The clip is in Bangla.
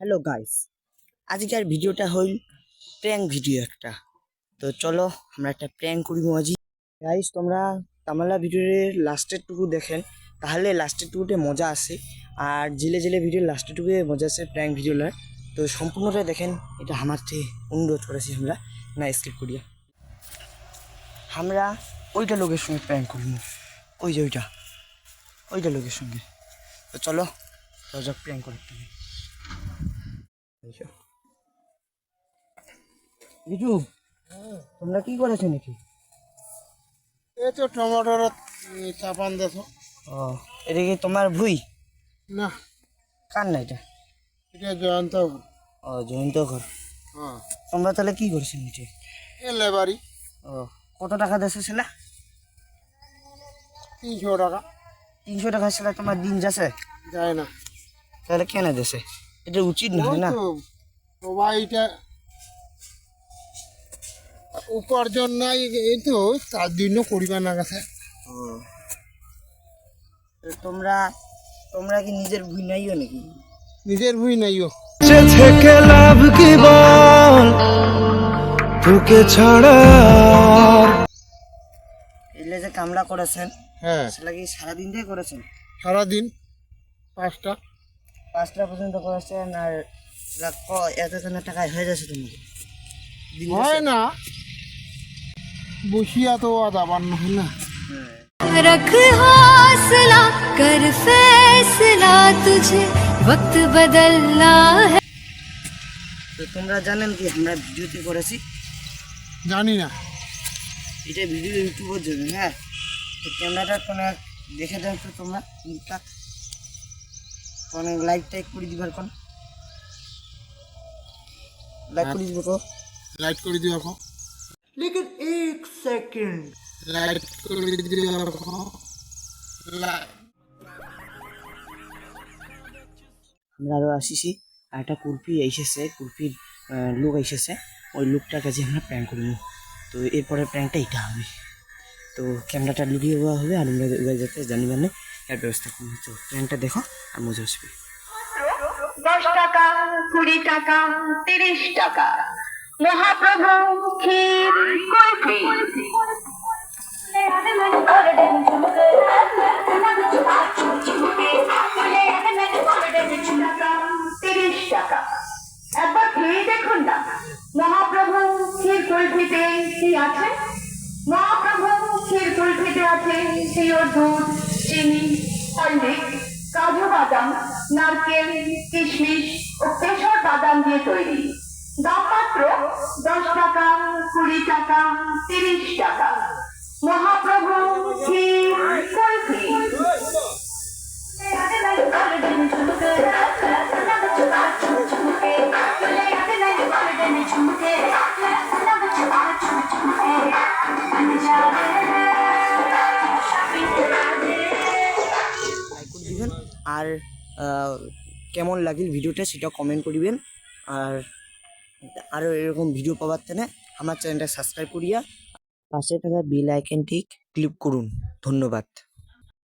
হ্যালো গাইস আজকের ভিডিওটা হইল প্র্যাঙ্ক ভিডিও একটা। তো চলো, আমরা একটা প্র্যাঙ্ক করি আজি গাইস তোমরা তামালা ভিডিওর লাস্টের টুকু দেখেন। তাহলে লাস্টের টুকুতে মজা আসে। আর জেলে জেলে ভিডিওর লাস্টের টুকু মজা আসে প্র্যাঙ্ক ভিডিওলার তো সম্পূর্ণটা দেখেন, এটা আমার থেকে অনুরোধ করেছি আমরা। না স্কিপ করিয়া আমরা ওইটা লোকের সঙ্গে প্র্যাঙ্ক করব ওই যে ওইটা। ওইটা লোকের সঙ্গে। তো চলো যাক প্র্যাঙ্ক করতে বিজু তোমরা কি করেছ নাকি? এই তো টমেটোর চাপান দেখো। ও এটা কি তোমার ভুই? না। কার না এটা? এটা জয়ন্ত ও জয়ন্ত ঘর। হ্যাঁ। তোমরা তাহলে কি করছ নিচে? এ লেবারি। ও কত টাকা দেশে ছিল তিনশো টাকা। তিনশো টাকা ছিল তোমার দিন যাচ্ছে? যায় না। তাহলে কেন দেশে এটা উচিত নয় না? উপার্জন নাই এই তো তার জন্য করিবার না গেছে তোমরা তোমরা কি নিজের ভুই নাইও নাকি? নিজের ভুই নাইও। থেকে লাভ কি বল? তোকে ছাড়া এগুলো যে কামলা করেছেন হ্যাঁ। সেটা কি সারাদিন দিয়ে করেছেন? সারাদিন পাঁচটা। পাঁচটা পর্যন্ত করেছেন আর এরা ক- এতখানি টাকায় হয়ে যাচ্ছে তোমার দিন হয় না বসিয়া তো আদাবার নহয় না रख हौसला कर फैसला तुझे वक्त बदलना है তো তোমরা জানেন কি আমরা ভিডিওতে করেছি জানি না এটা ভিডিও ইউটিউবের জন্য হ্যাঁ তো ক্যামেরাটা কোনো দেখে দাও তো তোমরা কোনো লাইক টাইক করে দিবার কোন লাইক করে দিবে কো। লাইট করে দিও এখন লেকিন এক সেকেন্ড লাইট করে দিও এখন লা- আমরা আরও আসিছি আর একটা কুলপি এসেছে কুলপির লোক এসেছে। ওই লোকটার কাছে আমরা প্র্যাঙ্ক করব তো এরপরে প্র্যাঙ্কটা এটা হবে। তো ক্যামেরাটা লুকিয়ে দেওয়া হবে আর আমরা যাতে জানি মানে এর ব্যবস্থা করব তো প্র্যাঙ্কটা দেখো আর মজা আসবে। দশ টাকা, কুড়ি টাকা, তিরিশ টাকা। মহাপ্রভু ক্ষীর কুলফি। তিরিশ টাকা। দেখুন না। মহাপ্রভু ক্ষীর কুলফিতে আছে? মহাপ্রভু কুলফিতে আছে চিনি হরলিক কাজু বাদাম নারকেল কিশমিশ ও কেশর বাদাম দিয়ে তৈরি দামপাত্র দশ টাকা কুড়ি টাকা তিরিশ টাকা মহাপ্রভু কি কুলফি আর কেমন লাগিল ভিডিওটা সেটা কমেন্ট করিবেন। আর আরও এরকম ভিডিও পাওয়ার জন্য আমার চ্যানেলটা সাবস্ক্রাইব করিয়া পাশে থাকা বেল আইকনটি ক্লিক করুন। ধন্যবাদ।